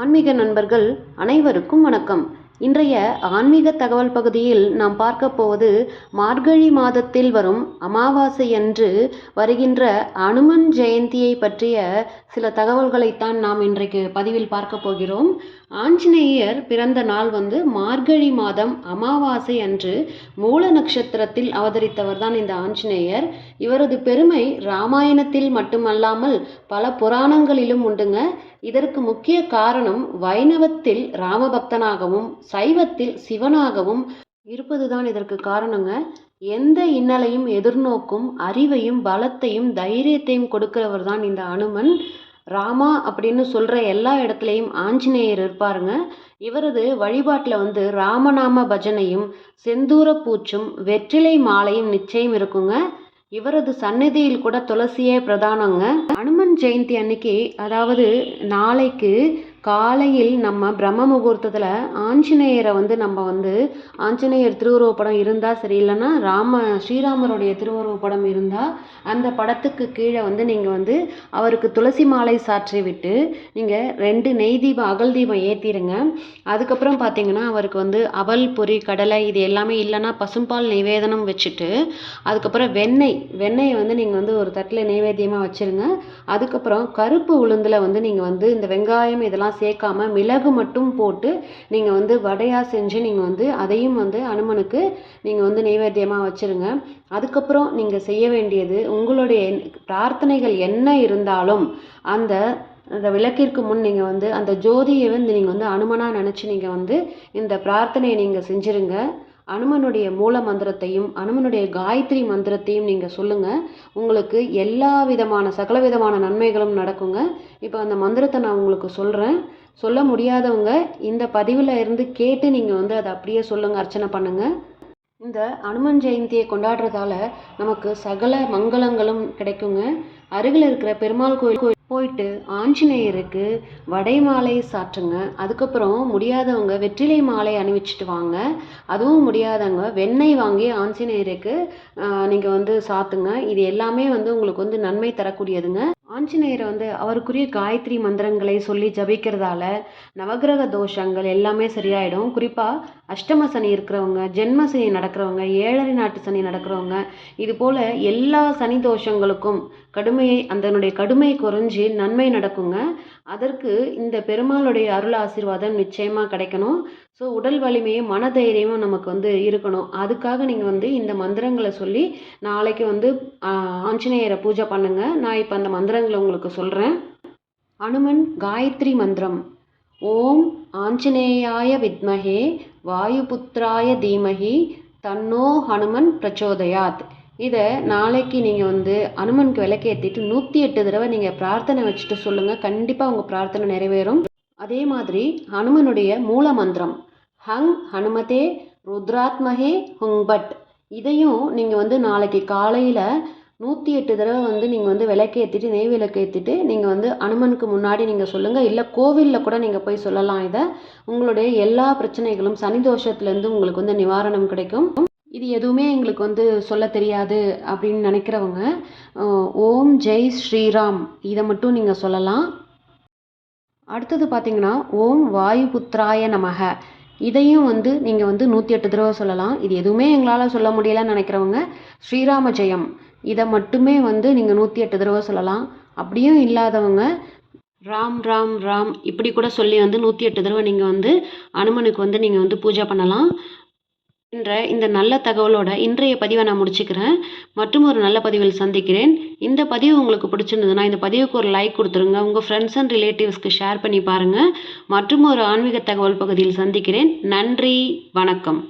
ஆன்மீக நண்பர்கள் அனைவருக்கும் வணக்கம். இன்றைய ஆன்மீக தகவல் பகுதியில் நாம் பார்க்க போவது மார்கழி மாதத்தில் வரும் அமாவாசை அன்று வருகின்ற அனுமன் ஜெயந்தியை பற்றிய சில தகவல்களைத்தான் நாம் இன்றைக்கு பதிவில் பார்க்க போகிறோம். ஆஞ்சநேயர் பிறந்த நாள் வந்து மார்கழி மாதம் அமாவாசை அன்று மூல நட்சத்திரத்தில் அவதரித்தவர் தான் இந்த ஆஞ்சநேயர். இவரது பெருமை ராமாயணத்தில் மட்டுமல்லாமல் பல புராணங்களிலும் உண்டுங்க. இதற்கு முக்கிய காரணம் வைணவத்தில் ராமபக்தனாகவும் சைவத்தில் சிவனாகவும் இருப்பதுதான் இதற்கு காரணங்க. எந்த இன்னலையும் எதிர்நோக்கும் அறிவையும் பலத்தையும் தைரியத்தையும் கொடுக்கிறவர் தான் இந்த அனுமன். ராமா அப்படின்னு சொல்கிற எல்லா இடத்துலையும் ஆஞ்சநேயர் இருப்பாருங்க. இவரது வழிபாட்டில் வந்து ராமநாம பஜனையும் செந்தூர பூச்சும் வெற்றிலை மாலையும் நிச்சயம் இருக்குங்க. இவரது சன்னதியில் கூட துளசியே பிரதானங்க. அனுமன் ஜெயந்தி அன்னைக்கு அதாவது நாளைக்கு காலையில் நம்ம பிரம்ம முகூர்த்தத்தில் ஆஞ்சநேயரை வந்து நம்ம வந்து ஆஞ்சநேயர் திருவுருவ படம் இருந்தால் சரி இல்லைன்னா ராம ஸ்ரீராமருடைய திருவுருவ படம் இருந்தால் அந்த படத்துக்கு கீழே வந்து நீங்கள் வந்து அவருக்கு துளசி மாலை சாற்றி விட்டு நீங்கள் ரெண்டு நெய் தீபம் அகல் தீபம் ஏற்றிடுங்க அதுக்கப்புறம் பார்த்தீங்கன்னா அவருக்கு வந்து அவல் பொறி கடலை இது எல்லாமே இல்லைன்னா பசும்பால் நிவேதனம் வச்சுட்டு அதுக்கப்புறம் வெண்ணெய் வெண்ணெயை வந்து நீங்கள் வந்து ஒரு தட்டில் நைவேத்தியமாக வச்சுருங்க. அதுக்கப்புறம் கருப்பு உளுந்தில் வந்து நீங்கள் வந்து இந்த வெங்காயம் இதெல்லாம் சேர்க்காம மிளகு மட்டும் போட்டு நீங்கள் வந்து வடையாக செஞ்சு நீங்கள் வந்து அதையும் வந்து அனுமனுக்கு நீங்கள் வந்து நைவேத்தியமாக வச்சுருங்க. அதுக்கப்புறம் நீங்கள் செய்ய வேண்டியது உங்களுடைய பிரார்த்தனைகள் என்ன இருந்தாலும் அந்த அந்த விளக்கிற்கு முன் நீங்கள் வந்து அந்த ஜோதியை வந்து நீங்கள் வந்து அனுமனாக நினச்சி நீங்கள் வந்து இந்த பிரார்த்தனையை நீங்கள் செஞ்சுருங்க. அனுமனுடைய மூல மந்திரத்தையும் அனுமனுடைய காயத்ரி மந்திரத்தையும் நீங்கள் சொல்லுங்கள் உங்களுக்கு எல்லா விதமான சகல விதமான நன்மைகளும் நடக்குங்க. இப்போ அந்த மந்திரத்தை நான் உங்களுக்கு சொல்கிறேன் சொல்ல முடியாதவங்க இந்த பதிவில் இருந்து கேட்டு நீங்கள் வந்து அதை அப்படியே சொல்லுங்கள் அர்ச்சனை பண்ணுங்கள் இந்த அனுமன் ஜெயந்தியை கொண்டாடுறதால நமக்கு சகல மங்களங்களும் கிடைக்குங்க. அருகில் இருக்கிற பெருமாள் கோயில் போயிட்டு ஆஞ்சநேயருக்கு வடை மாலை சாற்றுங்க. அதுக்கப்புறம் முடியாதவங்க வெற்றிலை மாலை அணிவிச்சிட்டு வாங்க. அதுவும் முடியாதவங்க வெண்ணெய் வாங்கி ஆஞ்சநேயருக்கு நீங்கள் வந்து சாத்துங்க. இது எல்லாமே வந்து உங்களுக்கு வந்து நன்மை தரக்கூடியதுங்க. ஆஞ்சநேயரை வந்து அவருக்குரிய காயத்ரி மந்திரங்களை சொல்லி ஜபிக்கிறதால நவகிரக தோஷங்கள் எல்லாமே சரியாயிடும். குறிப்பாக அஷ்டம சனி இருக்கிறவங்க ஜென்ம சனி நடக்கிறவங்க ஏழரை நாட்டு சனி நடக்கிறவங்க இது போல் எல்லா சனி தோஷங்களுக்கும் கடுமையை அதனுடைய கடுமை குறைஞ்சி நன்மை நடக்குங்க. அதற்கு இந்த பெருமாளுடைய அருள் ஆசீர்வாதம் நிச்சயமாக கிடைக்கணும். ஸோ உடல் வலிமையும் மன தைரியமும் நமக்கு வந்து இருக்கணும். அதுக்காக நீங்கள் வந்து இந்த மந்திரங்களை சொல்லி நாளைக்கு வந்து ஆஞ்சநேயரை பூஜை பண்ணுங்கள் நான் இப்போ அந்த மந்திரங்களை உங்களுக்கு சொல்கிறேன் அனுமன் காயத்ரி மந்திரம். ஓம் ஆஞ்சநேயாய வித்மகே வாயுபுத்ராய தீமகி தன்னோ ஹனுமன் பிரச்சோதயாத். இதை நாளைக்கு நீங்கள் வந்து அனுமனுக்கு விளக்கேற்றிட்டு நூற்றி எட்டு தடவை நீங்கள் பிரார்த்தனை வச்சுட்டு சொல்லுங்கள் கண்டிப்பாக உங்கள் பிரார்த்தனை நிறைவேறும். அதே மாதிரி ஹனுமனுடைய மூல மந்திரம் ஹங் ஹனுமதே ருத்ராத்மகே ஹுங்பட். இதையும் நீங்கள் வந்து நாளைக்கு காலையில் நூற்றி எட்டு தடவை வந்து நீங்கள் வந்து விளக்கேற்றிட்டு நெய் விளக்கேற்றிட்டு நீங்கள் வந்து அனுமனுக்கு முன்னாடி நீங்கள் சொல்லுங்கள் இல்லை கோவிலில் கூட நீங்கள் போய் சொல்லலாம் இதை. உங்களுடைய எல்லா பிரச்சனைகளும் சனி தோஷத்துலேருந்து உங்களுக்கு வந்து நிவாரணம் கிடைக்கும். இது எதுவுமே எங்களுக்கு வந்து சொல்ல தெரியாது அப்படின்னு நினைக்கிறவங்க ஓம் ஜெய் ஸ்ரீராம். இதை மட்டும் நீங்கள் சொல்லலாம். அடுத்தது பார்த்தீங்கன்னா ஓம் வாயு வாயுபுத்ராய நமக. இதையும் வந்து நீங்கள் வந்து நூற்றி எட்டு தடவை சொல்லலாம். இது எதுவுமே எங்களால் சொல்ல முடியலன்னு நினைக்கிறவங்க ஸ்ரீராம ஜெயம். இதை மட்டுமே வந்து நீங்கள் நூற்றி எட்டு தடவை சொல்லலாம். அப்படியும் இல்லாதவங்க ராம் ராம் ராம் இப்படி கூட சொல்லி வந்து நூற்றி எட்டு தடவை நீங்கள் வந்து அனுமனுக்கு வந்து நீங்கள் வந்து பூஜை பண்ணலாம். என்ற இந்த நல்ல தகவலோட இன்றைய பதிவை நான் முடிச்சுக்கிறேன். மற்றும் ஒரு நல்ல பதிவில் சந்திக்கிறேன். இந்த பதிவு உங்களுக்கு பிடிச்சிருந்ததுன்னா இந்த பதிவுக்கு ஒரு லைக் கொடுத்துருங்க. உங்கள் ஃப்ரெண்ட்ஸ் அண்ட் ரிலேட்டிவ்ஸ்க்கு ஷேர் பண்ணி பாருங்கள் மற்றும் ஒரு ஆன்மீக தகவல் பகுதியில் சந்திக்கிறேன். நன்றி. வணக்கம்.